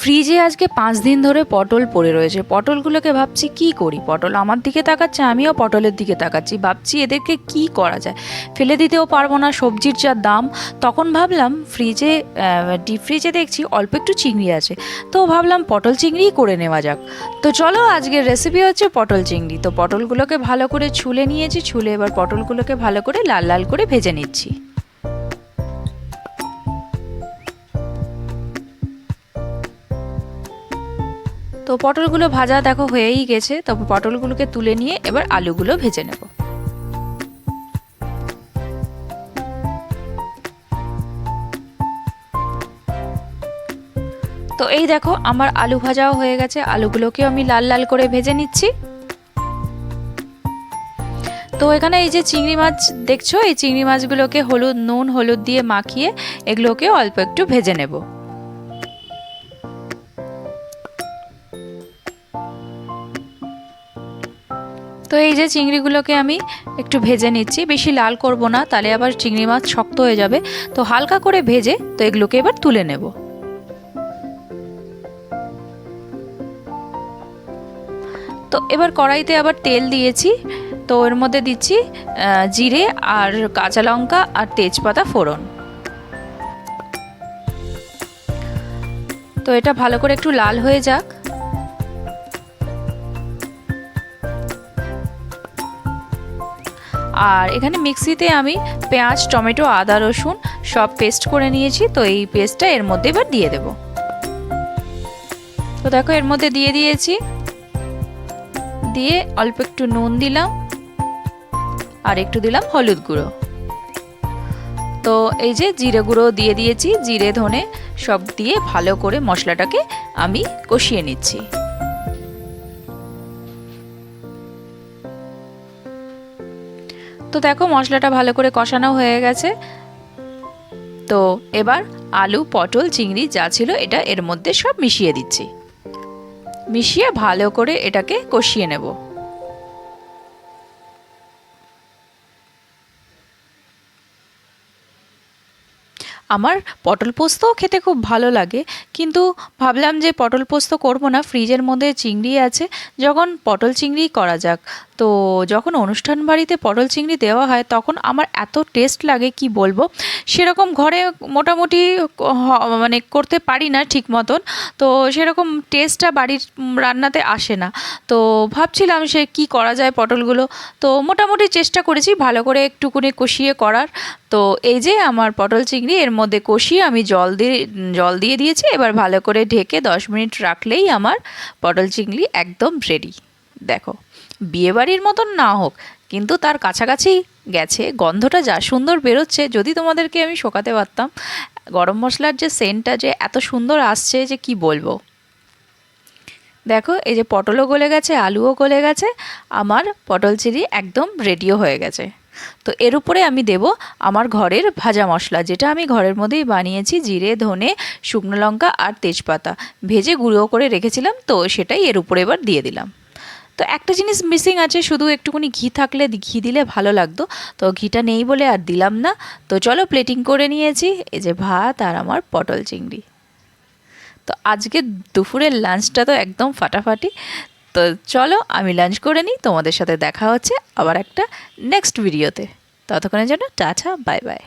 ফ্রিজে আজকে পাঁচ দিন ধরে পটল পড়ে রয়েছে। পটলগুলোকে ভাবছি কি করি? পটল আমার দিকে তাকাচ্ছে, আমিও পটলের দিকে তাকাচ্ছি। ভাবছি এদেরকে কি করা যায়? ফেলে দিতেও পারব না সবজির যা দাম। তখন ভাবলাম ফ্রিজে ডিপ ফ্রিজে দেখছি অল্প একটু চিংড়ি আছে। তো ভাবলাম পটল চিংড়িই করে নেওয়া যাক। তো চলো আজকের রেসিপি হচ্ছে পটল চিংড়ি। তো পটলগুলোকে ভালো করে ছুলে নিয়েছি, ছুলে এবার পটলগুলোকে ভালো করে লাল লাল করে ভেজে নিচ্ছি। তো পটলগুলো ভাজা দেখো হয়েই গেছে তবে পটলগুলোকে তুলে নিয়ে এবার আলুগুলো ভেজে নেব। তো এই দেখো আমার আলু ভাজাও হয়ে গেছে, আলুগুলোকেও আমি লাল লাল করে ভেজে নিচ্ছি। তো এখানে এই যে চিংড়ি মাছ দেখছ, এই চিংড়ি মাছগুলোকে হলুদ, নুন, হলুদ দিয়ে মাখিয়ে এগুলোকে অল্প একটু ভেজে নেব। তো এই যে চিংড়িগুলোকে আমি একটু ভেজে নিচ্ছি। বেশি লাল করব না, তাহলে আবার চিংড়ি মাছ শক্ত হয়ে যাবে। তো হালকা করে ভেজে তো এগুলোকে এবার তুলে নেব। তো এবার কড়াইতে আবার তেল দিয়েছি। তো এর মধ্যে দিচ্ছি জিরে আর কাঁচা লঙ্কা আর তেজপাতা ফোড়ন। তো এটা ভালো করে একটু লাল হয়ে যাক। আর এখানে মিক্সিতে আমি পেঁয়াজ, টমেটো, আদা, রসুন সব পেস্ট করে নিয়েছি। তো এই পেস্টটা এর মধ্যে এবার দিয়ে দেব। তো দেখো এর মধ্যে দিয়ে দিয়েছি। দিয়ে অল্প একটু নুন দিলাম আর একটু দিলাম হলুদ গুঁড়ো। তো এই যে জিরে গুঁড়ো দিয়ে দিয়েছি, জিরে, ধনে সব দিয়ে ভালো করে মশলাটাকে আমি কষিয়ে নিচ্ছি। তো দেখো মশলাটা ভালো করে কষানো হয়ে গেছে। তো এবার আলু, পটল, চিংড়ি যা ছিল এটা এর মধ্যে সব মিশিয়ে দিচ্ছি। মিশিয়ে ভালো করে এটাকে কষিয়ে নেব। আমার পটল পোস্তও খেতে খুব ভালো লাগে, কিন্তু ভাবলাম যে পটল পোস্ত করব না, ফ্রিজের মধ্যে চিংড়ি আছে, যখন পটল চিংড়ি করা যাক। তো যখন অনুষ্ঠান বাড়িতে পটল চিংড়ি দেওয়া হয়, তখন আমার এত টেস্ট লাগে, কি বলব? সেরকম ঘরে মোটামুটি মানে করতে পারি না ঠিক মতন। তো সেরকম টেস্টটা বাড়ির রান্নাতে আসে না। তো ভাবছিলাম সে কি করা যায় পটলগুলো। তো মোটামুটি চেষ্টা করেছি ভালো করে একটুকুনি কষিয়ে করার। তো এই যে আমার পটল চিংড়ি, এর মধ্যে কষিয়ে আমি জল দিয়ে জল দিয়ে দিয়েছি। এবার ভালো করে ঢেকে দশ মিনিট রাখলেই আমার পটল চিংড়ি একদম রেডি দেখো। বিয়েবাড়ির মতন না হোক, কিন্তু তার কাছাকাছি গেছে, গন্ধটা যা সুন্দর বেরোচ্ছে, যদি তোমাদেরকে আমি শোকাতে পারতাম। গরম মশলার যে সেন্টটা যে এত সুন্দর আসছে যে কি বলব? দেখো, এই যে পটলও গলে গেছে, আলুও গলে গেছে, আমার পটল চিলি একদম রেডিও হয়ে গেছে। তো এর উপরে আমি দেব আমার ঘরের ভাজা মশলা, যেটা আমি ঘরের মধ্যেই বানিয়েছি, জিরে, ধনে, শুকনো লঙ্কা আর তেজপাতা। ভেজে গুঁড়ো করে রেখেছিলাম, তো সেটাই এর উপরে এবার দিয়ে দিলাম। তো একটা জিনিস মিসিং আছে, শুধু একটুখানি ঘি থাকলে ঘি দিলে ভালো লাগতো। তো ঘিটা নেই বলে আর দিলাম না। তো চলো প্লেটিং করে নিয়েছি, এই যে ভাত আর আমার পটল চিংড়ি। তো আজকে দুপুরের লাঞ্চটা তো একদম ফাটাফাটি। তো চলো আমি লাঞ্চ করে নিই, তোমাদের সাথে দেখা হচ্ছে আবার একটা নেক্সট ভিডিওতে ততক্ষণের জন্য টাটা বাই বাই